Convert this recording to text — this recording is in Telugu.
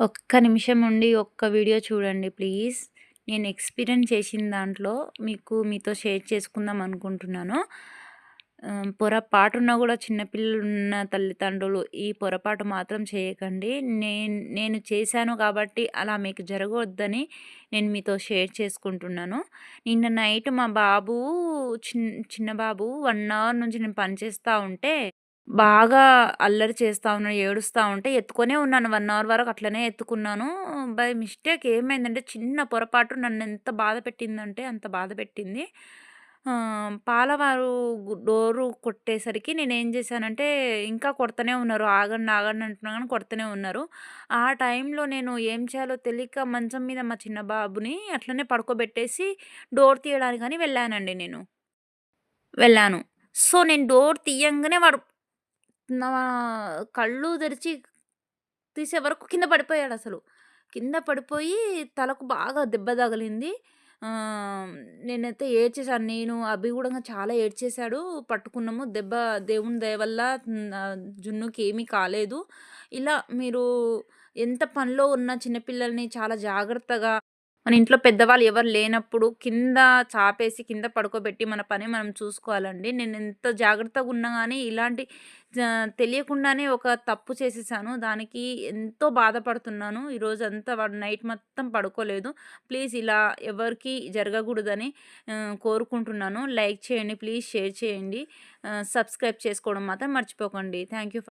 ఒక్క నిమిషం ఉండి ఒక్క వీడియో చూడండి ప్లీజ్. నేను ఎక్స్‌పీరియన్స్ చేసిన దాంట్లో మీకు మీతో షేర్ చేసుకుందాం అనుకుంటున్నాను. ఆహ్, పొరపాటున గూడా చిన్న తల్లిదండ్రులు ఈ పొరపాటు మాత్రం చేయకండి. నేను నేను చేశాను కాబట్టి అలా మీకు జరగవద్దని నేను మీతో షేర్ చేసుకుంటున్నాను. నిన్న నైట్ మా బాబు చిన్ చిన్న బాబు వన్ అవర్ నుంచి నేను పనిచేస్తూ ఉంటే బాగా అల్లరి చేస్తా ఉన్నాడు. ఏడుస్తా ఉంటే ఎత్తుకొనే ఉన్నాను. వన్ అవర్ వరకు అట్లనే ఎత్తుకున్నాను. బై మిస్టేక్ ఏమైందంటే చిన్న పొరపాటు నన్నెంత బాధ పెట్టిందంటే అంత బాధ పెట్టింది. పాలవారు డోరు కొట్టేసరికి నేనేం చేశానంటే ఇంకా కొడతనే ఉన్నారు. ఆగండి, ఆగండి అంటున్నా కానీ కొడతనే ఉన్నారు. ఆ టైంలో నేను ఏం చేయాలో తెలియక మంచం మీద మా చిన్న బాబుని అట్లనే పడుకోబెట్టేసి డోర్ తీయడానికని వెళ్ళానండి నేను. వెళ్ళాను. సో, నేను డోర్ తీయంగానే వాడు నా కళ్ళు తెరిచి తీసే వరకు కింద పడిపోయాడసలు. కింద పడిపోయి తలకు బాగా దెబ్బ తగిలింది. ఆహ్, నేనైతే ఏడ్చేసాను. నేను, అభి గూడంగా చాలా ఏడ్చేశాడు పట్టుకున్నాము. దెబ్బ దేవుని దయ వల్ల హ్మ్, ఆహ్, జున్నుకి ఏమీ కాలేదు. ఇలా మీరు ఎంత పనిలో ఉన్న చిన్నపిల్లల్ని చాలా జాగ్రత్తగా మన ఇంట్లో పెద్దవాళ్ళు ఎవరు లేనప్పుడు కింద చాపేసి, కింద పడుకోబెట్టి మన పని మనం చూసుకోవాలండి. నేను ఎంత జాగ్రత్తగా ఉన్నా కానీ ఇలాంటి తెలియకుండానే ఒక తప్పు చేసేసాను. దానికి ఎంతో బాధపడుతున్నాను. ఈరోజంతా వాడు నైట్ మొత్తం పడుకోలేదు. ప్లీజ్ ఇలా ఎవరికీ జరగకూడదని కోరుకుంటున్నాను. లైక్ చేయండి ప్లీజ్, షేర్ చేయండి. సబ్స్క్రైబ్ చేసుకోవడం మాత్రం మర్చిపోకండి. Thank you